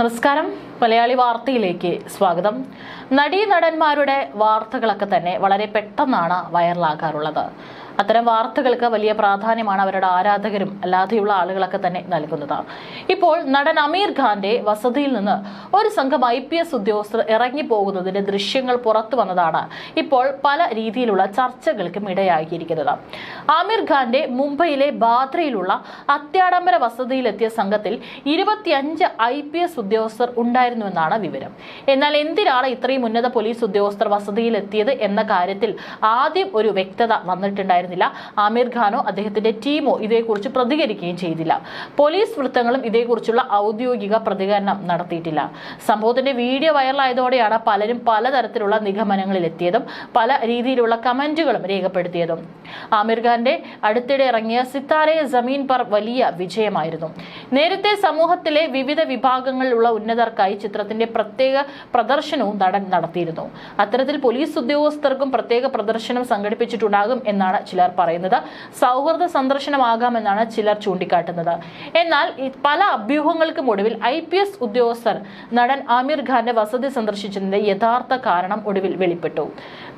നമസ്കാരം. മലയാളി വാർത്തയിലേക്ക് സ്വാഗതം. നടീ നടന്മാരുടെ വാർത്തകളൊക്കെ തന്നെ വളരെ പെട്ടെന്നാണ് വൈറലാകാറുള്ളത്. അത്തരം വാർത്തകൾക്ക് വലിയ പ്രാധാന്യമാണ് അവരുടെ ആരാധകരും അല്ലാതെയുള്ള ആളുകളൊക്കെ തന്നെ നൽകുന്നത്. ഇപ്പോൾ നടൻ അമീർ ഖാന്റെ വസതിയിൽ നിന്ന് ഒരു സംഘം ഐ പി എസ് ഉദ്യോഗസ്ഥർ ഇറങ്ങിപ്പോകുന്നതിന്റെ ദൃശ്യങ്ങൾ പുറത്തു വന്നതാണ് ഇപ്പോൾ പല രീതിയിലുള്ള ചർച്ചകൾക്കും ഇടയാക്കിയിരിക്കുന്നത്. ആമിർ ഖാന്റെ മുംബൈയിലെ ബാദ്രയിലുള്ള അത്യാഡംബര വസതിയിലെത്തിയ സംഘത്തിൽ ഇരുപത്തിയഞ്ച് ഐ പി എസ് ഉദ്യോഗസ്ഥർ ഉണ്ടായിരുന്നുവെന്നാണ് വിവരം. എന്നാൽ എന്തിനാണ് ഇത്രയും ഉന്നത പോലീസ് ഉദ്യോഗസ്ഥർ വസതിയിലെത്തിയത് എന്ന കാര്യത്തിൽ ആദ്യം ഒരു വ്യക്തത വന്നിട്ടുണ്ടായിരുന്നില്ല ആമിർ ഖാനോ അദ്ദേഹത്തിന്റെ ടീമോ ഇതേക്കുറിച്ച് പ്രതികരിക്കുകയും ചെയ്തില്ല. പോലീസ് വൃത്തങ്ങളും ഇതേക്കുറിച്ചുള്ള ഔദ്യോഗിക പ്രതികരണം നടത്തിയിട്ടില്ല. സംഭവത്തിന്റെ വീഡിയോ വൈറലായതോടെയാണ് പലരും പലതരത്തിലുള്ള നിഗമനങ്ങളിലെത്തിയതും പല രീതിയിലുള്ള കമന്റുകളും രേഖപ്പെടുത്തിയതും. ആമിർ ഖാന്റെ അടുത്തിടെ ഇറങ്ങിയ സിത്താരെ ജമീൻ പർ വലിയ വിജയമായിരുന്നു. നേരത്തെ സമൂഹത്തിലെ വിവിധ വിഭാഗങ്ങളിലുള്ള ഉന്നതർക്കായി ചിത്രത്തിന്റെ പ്രത്യേക പ്രദർശനവും നടൻ നടത്തിയിരുന്നു. അത്തരത്തിൽ പോലീസ് ഉദ്യോഗസ്ഥർക്കും പ്രത്യേക പ്രദർശനം സംഘടിപ്പിച്ചിട്ടുണ്ടാകും എന്നാണ് ചിലർ പറയുന്നത്. സൗഹൃദ സന്ദർശനമാകാമെന്നാണ് ചിലർ ചൂണ്ടിക്കാട്ടുന്നത്. എന്നാൽ പല അഭ്യൂഹങ്ങൾക്കും ഒടുവിൽ ഐ പി എസ് ഉദ്യോഗസ്ഥർ നടൻ ആമിർ ഖാന്റെ വസതി സന്ദർശിച്ചതിന്റെ യഥാർത്ഥ കാരണം ഒടുവിൽ വെളിപ്പെട്ടു.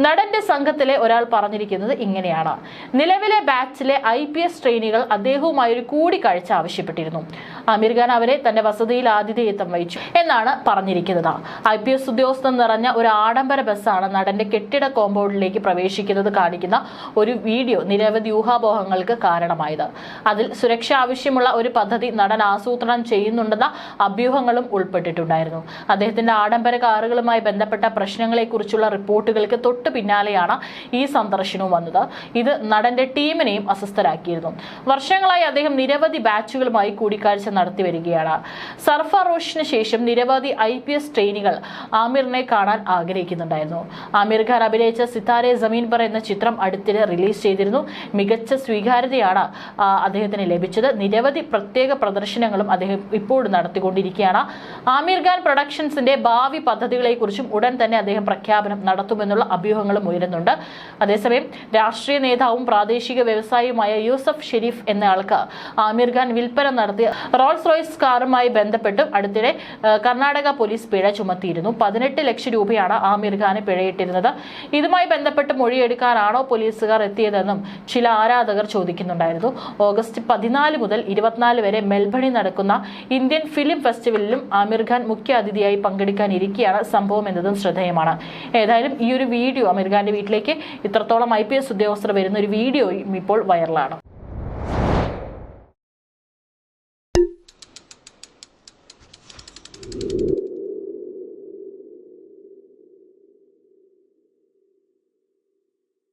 നടന്റെ സംഘത്തിലെ ഒരാൾ പറഞ്ഞിരിക്കുന്നത് ഇങ്ങനെയാണ്. നിലവിലെ ബാച്ചിലെ ഐ പി എസ് ട്രെയിനികൾ അദ്ദേഹവുമായി ഒരു കൂടിക്കാഴ്ച ആവശ്യപ്പെട്ടിരുന്നു. ആമിർ ഖാൻ അവരെ തന്റെ വസതിയിൽ ആതിഥേയത്വം വഹിച്ചു എന്നാണ് പറഞ്ഞിരിക്കുന്നത്. ഐ പി എസ് ഉദ്യോഗസ്ഥൻ നിറഞ്ഞ ഒരു ആഡംബര ബസ്സാണ് നടന്റെ കെട്ടിട കോമ്പൗണ്ടിലേക്ക് പ്രവേശിക്കുന്നത് കാണിക്കുന്ന ഒരു വീഡിയോ നിരവധി ഊഹാപോഹങ്ങൾക്ക് കാരണമായത്. അതിൽ സുരക്ഷ ആവശ്യമുള്ള ഒരു പദ്ധതി നടൻ ആസൂത്രണം ചെയ്യുന്നുണ്ടെന്ന അഭ്യൂഹങ്ങളും ഉൾപ്പെട്ടിട്ടുണ്ടായിരുന്നു. അദ്ദേഹത്തിന്റെ ആഡംബര കാറുകളുമായി ബന്ധപ്പെട്ട പ്രശ്നങ്ങളെക്കുറിച്ചുള്ള റിപ്പോർട്ടുകൾക്ക് തൊട്ടു പിന്നാലെയാണ് ഈ സന്ദർശനവും വന്നത്. ഇത് നടന്റെ ടീമിനെയും അസ്വസ്ഥരാക്കിയിരുന്നു. വർഷങ്ങളായി അദ്ദേഹം നിരവധി ബാച്ചുകളുമായി കൂടിക്കാഴ്ച നടത്തി വരികയാണ്. സർഫറോഷിന് ശേഷം നിരവധി ഐ പി എസ് ട്രെയിനികൾ ആമിറിനെ കാണാൻ ആഗ്രഹിക്കുന്നുണ്ടായിരുന്നു. ആമിർ ഖാൻ അഭിനയിച്ച സിത്താരെ ജമീൻ പർ എന്ന ചിത്രം അടുത്തിടെ റിലീസ് ചെയ്തിരുന്നു. മികച്ച സ്വീകാര്യതയാണ് അദ്ദേഹത്തിന് ലഭിച്ചത്. നിരവധി പ്രത്യേക പ്രദർശനങ്ങളും അദ്ദേഹം ഇപ്പോഴും നടത്തിക്കൊണ്ടിരിക്കുകയാണ്. ആമിർ ഖാൻ പ്രൊഡക്ഷൻസിന്റെ ഭാവി പദ്ധതികളെക്കുറിച്ചും ഉടൻ തന്നെ അദ്ദേഹം പ്രഖ്യാപനം നടത്തുമെന്നുള്ള അഭ്യൂഹങ്ങളും ഉയരുന്നുണ്ട്. അതേസമയം രാഷ്ട്രീയ നേതാവും പ്രാദേശിക വ്യവസായിയുമായ യൂസഫ് ഷെരീഫ് എന്നയാൾക്ക് ആമീർ ഖാൻ വിൽപ്പന നടത്തിയ റോൾസ് റോയ്സ് കാറുമായി ബന്ധപ്പെട്ടും അടുത്തിടെ കർണാടക പോലീസ് പിഴ ചുമത്തിയിരുന്നു. പതിനെട്ട് ലക്ഷം രൂപയാണ് ആമീർ ഖാന് പിഴയിട്ടിരുന്നത്. ഇതുമായി ബന്ധപ്പെട്ട് മൊഴിയെടുക്കാനാണോ പോലീസുകാർ എത്തിയതെന്നും ചില ആരാധകർ ചോദിക്കുന്നുണ്ടായിരുന്നു. ഓഗസ്റ്റ് പതിനാല് മുതൽ ഇരുപത്തിനാല് വരെ മെൽബണിൽ നടക്കുന്ന ഇന്ത്യൻ ഫിലിം ഫെസ്റ്റിവലിലും ആമിർ ഖാൻ മുഖ്യ അതിഥിയായി പങ്കെടുക്കാനിരിക്കെയാണ് സംഭവം എന്നതും ശ്രദ്ധേയമാണ്. ഏതായാലും ഈ ഒരു വീഡിയോ ആമിർ ഖാന്റെ വീട്ടിലേക്ക് ഇത്രത്തോളം ഐ ഉദ്യോഗസ്ഥർ വരുന്ന ഒരു വീഡിയോയും ഇപ്പോൾ വൈറലാണ്.